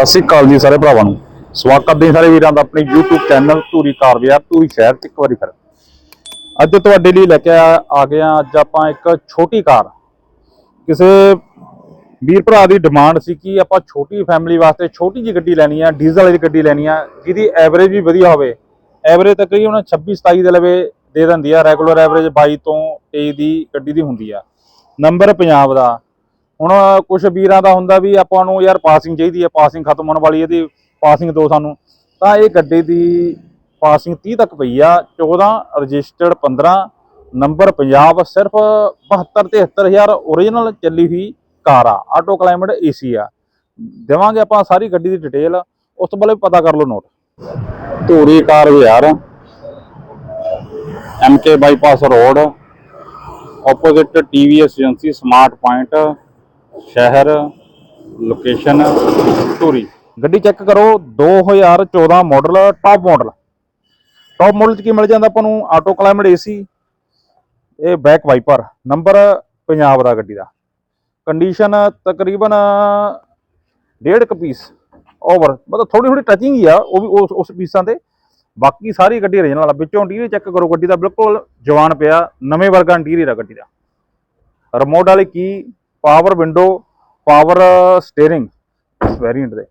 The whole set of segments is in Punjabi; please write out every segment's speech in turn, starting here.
ਸਤਿ ਸ਼੍ਰੀ ਅਕਾਲ ਜੀ ਸਾਰੇ ਭਰਾਵਾਂ ਨੂੰ ਸਵਾਗਤ ਕਰਦੇ ਸਾਰੇ ਵੀਰਾਂ ਦਾ ਆਪਣੇ YouTube ਚੈਨਲ ਧੂਰੀ ਕਾਰ ਬਾਜ਼ਾਰ ਧੂਰੀ ਸ਼ਹਿਰ ਚ ਇੱਕ ਵਾਰੀ ਫਿਰ। ਅੱਜ ਤੁਹਾਡੇ ਲਈ ਲੈ ਕੇ ਆ ਗਏ ਹਾਂ, ਅੱਜ ਆਪਾਂ ਇੱਕ ਛੋਟੀ ਕਾਰ। ਕਿਸੇ ਵੀਰ ਭਰਾ ਦੀ ਡਿਮਾਂਡ ਸੀ ਕਿ ਆਪਾਂ ਛੋਟੀ ਫੈਮਿਲੀ ਵਾਸਤੇ ਛੋਟੀ ਜਿਹੀ ਗੱਡੀ ਲੈਣੀ ਆ ਡੀਜ਼ਲ ਵਾਲੀ ਗੱਡੀ ਲੈਣੀ ਆ, ਜਿਹਦੀ ਐਵਰੇਜ ਵੀ ਵਧੀਆ ਹੋਵੇ। ਐਵਰੇਜ ਤਕਰੀਬਨ 26 27 ਦੇ ਲਵੇ ਦੇ ਦਿੰਦੀ ਆ ਰੈਗੂਲਰ ਐਵਰੇਜ 22 ਤੋਂ 23 ਦੀ ਗੱਡੀ ਦੀ ਹੁੰਦੀ ਆ। ਨੰਬਰ ਪੰਜਾਬ ਦਾ। ਹੁਣ ਕੁਝ ਵੀਰਾਂ ਦਾ ਹੁੰਦਾ ਵੀ ਆਪਾਂ ਨੂੰ ਯਾਰ ਪਾਸਿੰਗ ਚਾਹੀਦੀ ਹੈ ਪਾਸਿੰਗ ਖਤਮ ਹੋਣ ਵਾਲੀ ਹੈ ਇਹਦੀ ਪਾਸਿੰਗ ਦੋ ਸਾਨੂੰ। ਤਾਂ ਇਹ ਗੱਡੀ ਦੀ ਪਾਸਿੰਗ 30 ਤੱਕ ਪਈ ਆ 14 ਰਜਿਸਟਰਡ 15 ਨੰਬਰ ਪੰਜਾਬ ਸਿਰਫ 72 73000 ਓਰੀਜਨਲ ਚੱਲੀ ਹੋਈ ਕਾਰ ਆ ਆਟੋ ਕਲਾਈਮੇਟ ਏਸੀ ਆ। ਦੇਵਾਂਗੇ ਆਪਾਂ ਸਾਰੀ ਗੱਡੀ ਦੀ ਡਿਟੇਲ ਉਸ ਤੋਂ ਪਹਿਲੇ ਪਤਾ ਕਰ ਲਓ ਨੋਟ ਧੂਰੀ ਕਾਰ ਬਾਜ਼ਾਰ MK bypass road opposite TVS agency smart point ਸ਼ਹਿਰ ਲੋਕੇਸ਼ਨ ਧੂਰੀ। ਗੱਡੀ ਚੈੱਕ ਕਰੋ 2014 model top model top model ਚ ਕੀ ਮਿਲ ਜਾਂਦਾ ਆਪਾਂ ਨੂੰ? ਆਟੋ ਕਲਾਈਮੇਟ ਏਸੀ ਇਹ ਬੈਕ ਵਾਈਪਰ ਨੰਬਰ ਪੰਜਾਬ ਦਾ ਗੱਡੀ ਦਾ। ਕੰਡੀਸ਼ਨ ਤਕਰੀਬਨ ਡੇਢ ਕੁ ਪੀਸ ਓਵਰ ਮਤਲਬ ਥੋੜੀ ਥੋੜੀ ਟਚਿੰਗ ਹੀ ਆ, ਉਹ ਵੀ ਉਸ ਉਸ ਪੀਸਾਂ ਤੇ। ਬਾਕੀ ਸਾਰੀ ਗੱਡੀ ਓਰੀਜਨਲ ਆ। ਵਿੱਚੋਂ ਇੰਟੀਰੀਅਰ ਚੈੱਕ ਕਰੋ ਗੱਡੀ ਦਾ। ਬਿਲਕੁਲ ਜਵਾਨ ਪਿਆ, ਨਵੇਂ ਵਰਗਾ ਇੰਟੀਰੀਅਰ ਆ ਗੱਡੀ ਦਾ। ਰਿਮੋਟ ਵਾਲੀ ਕੀ? Power window power steering variant ਦੇ।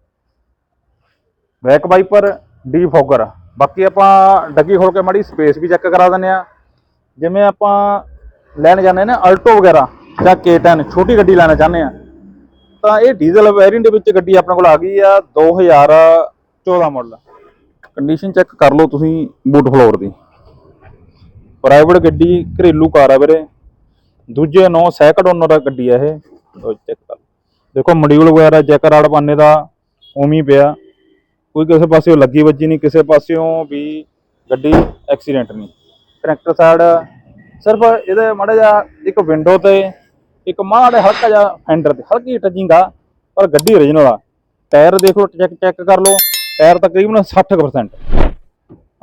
ਬੈਕ ਵਾਈਪਰ ਡੀ ਫੋਗਰ ਬਾਕੀ ਆਪਾਂ ਡੱਗੀ ਖੋਲ ਕੇ ਮਾੜੀ ਸਪੇਸ ਵੀ ਚੈੱਕ ਕਰਾ ਦਿੰਦੇ ਆ ਜਿਵੇਂ ਆਪਾਂ ਲੈਣ ਜਾਂਦੇ ਨੇ ਅਲਟੋ ਵਗੈਰਾ ਜਾਂ K10 ਛੋਟੀ ਗੱਡੀ ਲੈਣਾ ਚਾਹੁੰਦੇ ਆ ਤਾਂ ਇਹ ਡੀਜ਼ਲ ਵੈਰੀਐਂਟ ਦੇ ਵਿੱਚ ਗੱਡੀ ਆਪਣੇ ਕੋਲ ਆ ਗਈ ਆ 2014 ਮਾਡਲ ਕੰਡੀਸ਼ਨ ਚੈੱਕ ਕਰ ਲਓ ਤੁਸੀਂ ਬੂਟ ਫਲੋਰ ਦੀ। ਪ੍ਰਾਈਵੇਟ ਗੱਡੀ, ਘਰੇਲੂ ਕਾਰ ਆ ਵੀਰੇ। ਦੂਜੇ ਨੌ ਸੈਕੰਡ ਓਨਰ ਗੱਡੀ ਆ ਇਹ। ਲਓ ਚੈੱਕ ਕਰ ਲਓ। ਦੇਖੋ ਮੋਡਿਊਲ ਵਗੈਰਾ ਚੈੱਕ ਰਾਡ ਪਾਨੇ ਦਾ ਉਮੀ ਪਿਆ। ਕੋਈ ਕਿਸੇ ਪਾਸਿਓਂ ਲੱਗੀ ਵੱਜੀ ਨਹੀਂ, ਕਿਸੇ ਪਾਸਿਓਂ ਵੀ ਗੱਡੀ ਐਕਸੀਡੈਂਟ ਨਹੀਂ। ਟਰੈਕਟਰ ਸਾਈਡ ਸਿਰਫ ਇਹਦੇ ਮਾੜਾ ਜਿਹਾ ਇੱਕ ਵਿੰਡੋ ਤੇ, ਇੱਕ ਮਾੜਾ ਜਿਹਾ ਹਲਕਾ ਜਿਹਾ ਫੈਂਡਰ ਤੇ, ਹਲਕੀ ਟਚਿੰਗ ਆ, ਪਰ ਗੱਡੀ ਓਰੀਜਨਲ ਆ। ਟਾਇਰ ਦੇਖੋ ਚੈੱਕ ਚੈੱਕ ਕਰ ਲਓ। ਟਾਇਰ ਤਕਰੀਬਨ 60%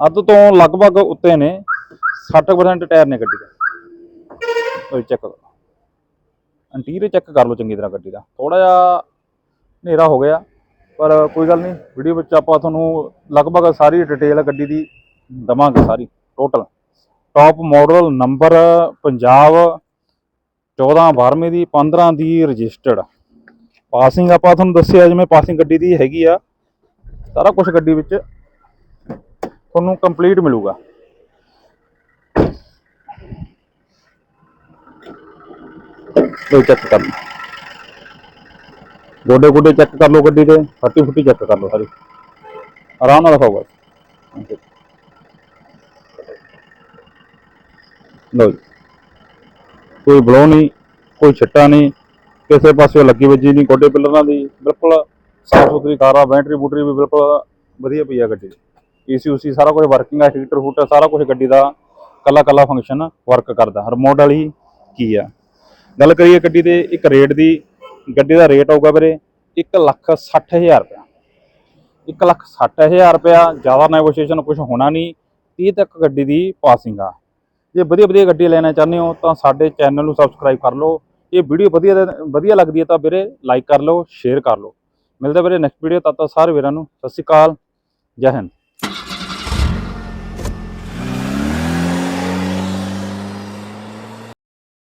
ਅੱਧ ਤੋਂ ਲਗਭਗ ਉੱਤੇ ਨੇ 60% ਟਾਇਰ ਨੇ ਗੱਡੀ ਦਾ। ਉਹ ਚੈੱਕ ਕਰੋ। ਇੰਟੀਰੀਅਰ ਚੈੱਕ ਕਰ ਲਓ ਚੰਗੀ ਤਰ੍ਹਾਂ ਗੱਡੀ ਦਾ। ਥੋੜਾ ਜਿਹਾ ਹਨੇਰਾ ਹੋ ਗਿਆ, ਪਰ ਕੋਈ ਗੱਲ ਨਹੀਂ ਵੀਡੀਓ ਵਿੱਚ ਆਪਾਂ ਤੁਹਾਨੂੰ ਲਗਭਗ ਸਾਰੀ ਡਿਟੇਲ ਗੱਡੀ ਦੀ ਦਵਾਂਗੇ ਸਾਰੀ total top model number Punjab 14 12ਵੀਂ ਦੀ 15 ਦੀ ਰਜਿਸਟਰਡ ਪਾਸਿੰਗ ਆਪਾਂ ਤੁਹਾਨੂੰ ਦੱਸਿਆ, ਜਿਵੇਂ ਪਾਸਿੰਗ ਗੱਡੀ ਦੀ ਹੈਗੀ ਆ, ਸਾਰਾ ਕੁਝ ਗੱਡੀ ਵਿੱਚ ਤੁਹਾਨੂੰ ਕੰਪਲੀਟ ਮਿਲੂਗਾ। ਲੋ ਚੈੱਕ ਕਰ ਲਓ। ਗੋਡੇ ਗੋਡੇ ਚੈੱਕ ਕਰ ਲਓ ਗੱਡੀ ਦੇ, ਫੱਟੀ ਫੁੱਟੀ ਚੈੱਕ ਕਰ ਲਓ ਸਾਰੀ। ਆਰਾਮ ਨਾਲ ਦਿਖਾਓ ਬਸ। ਲੋ ਕੋਈ ਬਲੋ ਨਹੀਂ, ਕੋਈ ਛਿੱਟਾ ਨਹੀਂ, ਕਿਸੇ ਪਾਸੇ ਲੱਗੀ ਵੱਜੀ ਨਹੀਂ, ਗੋਡੇ ਪਿਲਰਾਂ ਦੀ, ਬਿਲਕੁਲ ਸਾਫ਼ ਸੁਥਰੀ ਕਾਰ ਆ ਬੈਟਰੀ ਬੂਟਰੀ ਵੀ ਬਿਲਕੁਲ ਵਧੀਆ ਪਈ ਆ ਗੱਡੀ ਦੀ। ਏਸੀ ਉਸੀ ਸਾਰਾ ਕੁਝ ਵਰਕਿੰਗ ਆ ਹੀਟਰ ਹੂਟਰ ਸਾਰਾ ਕੁਝ ਗੱਡੀ ਦਾ ਕੱਲਾ ਕੱਲਾ ਫੰਕਸ਼ਨ ਵਰਕ ਕਰਦਾ। ਰਿਮੋਟ ਵਾਲੀ ਕੀ ਆ? ਗੱਲ ਕਰੀਏ ਗੱਡੀ ਦੇ, ਇੱਕ ਰੇਟ ਦੀ, ਗੱਡੀ ਦਾ ਰੇਟ ਆਊਗਾ ਵੀਰੇ 1 ਲੱਖ 60000 ਰੁਪਇਆ। 1 ਲੱਖ 60000 ਰੁਪਇਆ, ਜ਼ਿਆਦਾ ਨੈਗੋਸ਼ੀਏਸ਼ਨ ਕੁਝ ਹੋਣਾ ਨਹੀਂ 30 ਤੱਕ ਗੱਡੀ ਦੀ ਪਾਸਿੰਗ ਆ। ਜੇ ਵਧੀਆ ਵਧੀਆ ਗੱਡੀ ਲੈਣਾ ਚਾਹੁੰਦੇ ਹੋ, ਤਾਂ ਸਾਡੇ ਚੈਨਲ ਨੂੰ ਸਬਸਕ੍ਰਾਈਬ ਕਰ ਲਓ। ਇਹ ਵੀਡੀਓ ਵਧੀਆ ਵਧੀਆ ਲੱਗਦੀ ਹੈ ਤਾਂ ਵੀਰੇ ਲਾਈਕ ਕਰ ਲਓ ਸ਼ੇਅਰ ਕਰ ਲਓ। ਮਿਲਦੇ ਵੀਰੇ ਨੈਕਸਟ ਵੀਡੀਓ ਤਦ ਤੱਕ ਸਾਰੇ ਵੀਰਾਂ ਨੂੰ ਸਤਿ ਸ਼੍ਰੀ ਅਕਾਲ, ਜੈ ਹਿੰਦ।